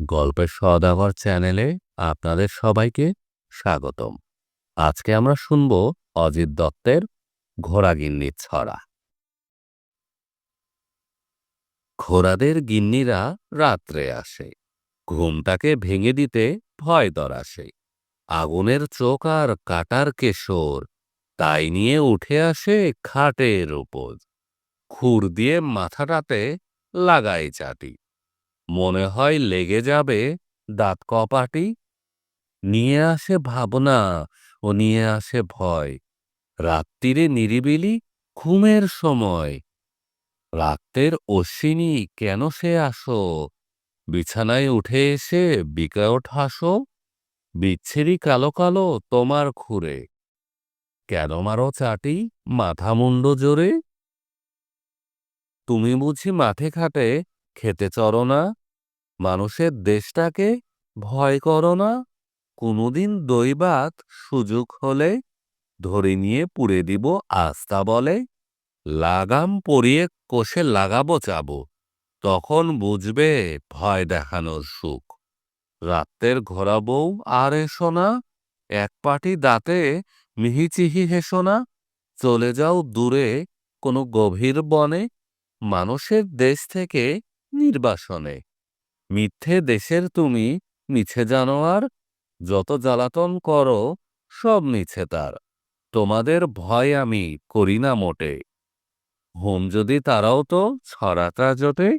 গল্পের সওদাগর চ্যানেলে আপনাদের সবাইকে স্বাগতম। আজকে আমরা শুনব অজিত দত্তের ঘোড়াগিন্নির ছড়া। ঘোড়াদের গিন্নিরা রাত্রে আসে। ঘুমটাকে ভেঙে দিতে ভয় আসে। আগুনের চোখ আর কাটার কেশর, তাই নিয়ে উঠে আসে খাটের উপর। খুর দিয়ে মাথাটাতে লাগাই চাটি। মনে হয় লেগে যাবে দাঁত কপাটি। নিয়ে আসে ভাবনা ও নিয়ে আসে ভয়। রাত্রিরে নিরিবিলি ঘুমের সময়। রাত্রের অশ্বিনী কেন সে আসো? বিছানায় উঠে এসে বিকট হাসো? বিচ্ছিরি কালো কালো তোমার খুরে কেন মারো চাটি মাথা মুন্ড জোরে? তুমি বুঝি মাঠে খাটে খেতে চরো না, মানুষের দেশটাকে ভয় করো না। কোনোদিন দৈবাত সুযোগ হলে ধরে নিয়ে পুড়ে দিব আস্তা বলে। লাগাম পরিয়ে কোষে লাগাবো চাবো, তখন বুঝবে ভয় দেখানোর সুখ। রাত্রের ঘোরা বউ আর এসো না, এক পাটি দাঁতে মিহিচিহি হেসো না। চলে যাও দূরে কোনো গভীর বনে, মানুষের দেশ থেকে নির্বাসনে। মিথ্যে দেশের তুমি মিছে জানোয়ার, যত জ্বালাতন করো, সব মিছে তার। তোমাদের ভয় আমি করি না মোটে। হোম যদি তারাও তো ছড়াটা জোটে